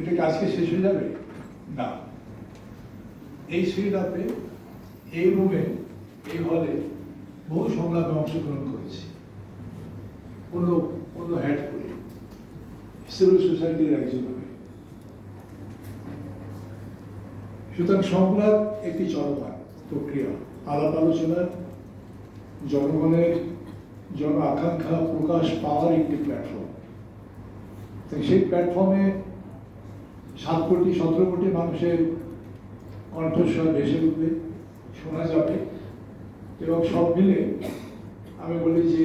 এটা কি আজকে শেষ হয়ে যাবে? না। এই আপে এই রুমে এই হলে বহু সংলাপে অংশগ্রহণ করেছি। অন্য অন্য হ্যাট করে। সিভিল সোসাইটির একজন হয়ে সুতরাং সংলাপ একটি চলমান প্রক্রিয়া। আলাপ আলোচনার জনগণের জন আকাঙ্ক্ষা প্রকাশ পাওয়ার একটি প্ল্যাটফর্ম সেই প্ল্যাটফর্মে সাত কোটি, সতেরো কোটি মানুষের কণ্ঠস্বর ভেসে উঠবে, শোনা যাবে। এবং সব মিলে আমি বলি যে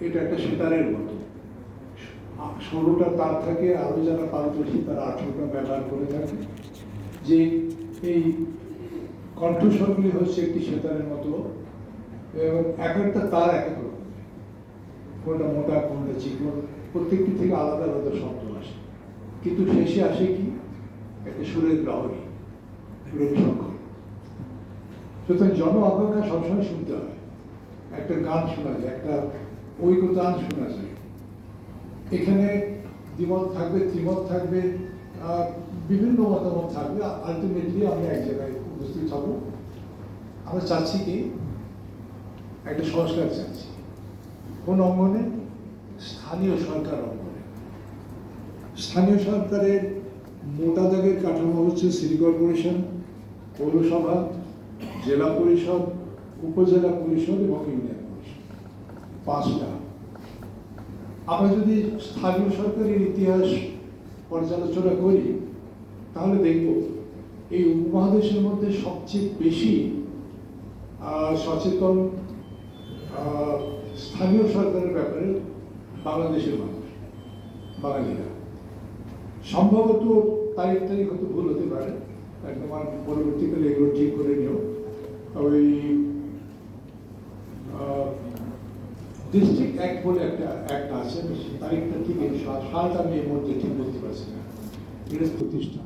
এটা একটা সেতারের মতো। ষোলোটা তার থাকে আরও যারা পারদর্শী তারা আঠেরোটা ব্যবহার করে থাকে। যে এই কণ্ঠস্বরগুলি হচ্ছে একটি সেতারের মতো, এবং এক একটা তার এক এক কোনটা মোটা, কোনটা চিকন, প্রত্যেকটি থেকে আলাদা আলাদা শব্দ আসে। কিন্তু শেষে আসে কি? সুতরাং জন সবসময় শুনতে হয়। একটা গান শোনা যায়, একটা ঐকতান শোনা যায়। এখানে দ্বিমত থাকবে, ত্রিমত থাকবে বিভিন্ন মতামত থাকবে। আলটিমেটলি আমরা এক জায়গায় উপস্থিত হব। আমরা চাচ্ছি কি, একটা সংস্কার চাচ্ছি। কোন অঙ্গনে? স্থানীয় সরকার অঙ্গনে। স্থানীয় সরকারের মোটা দাগের কাঠামো হচ্ছে সিটি কর্পোরেশন, পৌরসভা, জেলা পরিষদ, উপজেলা পরিষদ এবং ইউনিয়ন পরিষদ। পাঁচটা। আমরা যদি স্থানীয় সরকারের ইতিহাস পর্যালোচনা করি, তাহলে দেখব এই উপমহাদেশের মধ্যে সবচেয়ে বেশি সচেতন স্থানীয় সরকারের ব্যাপারে বাংলাদেশের মানুষ, বাঙালিরা। সম্ভবত তারিখ তারিখ হয়তো ভুল হতে পারে। তোমার পরবর্তীকালে এগুলো ঠিক করে নিও। ওই ডিস্ট্রিক্ট অ্যাক্ট বলে একটা অ্যাক্ট আছে, তারিখটা ঠিক হালটা আমি এর মধ্যে ঠিক বলতে পারছি না। এটা প্রতিষ্ঠা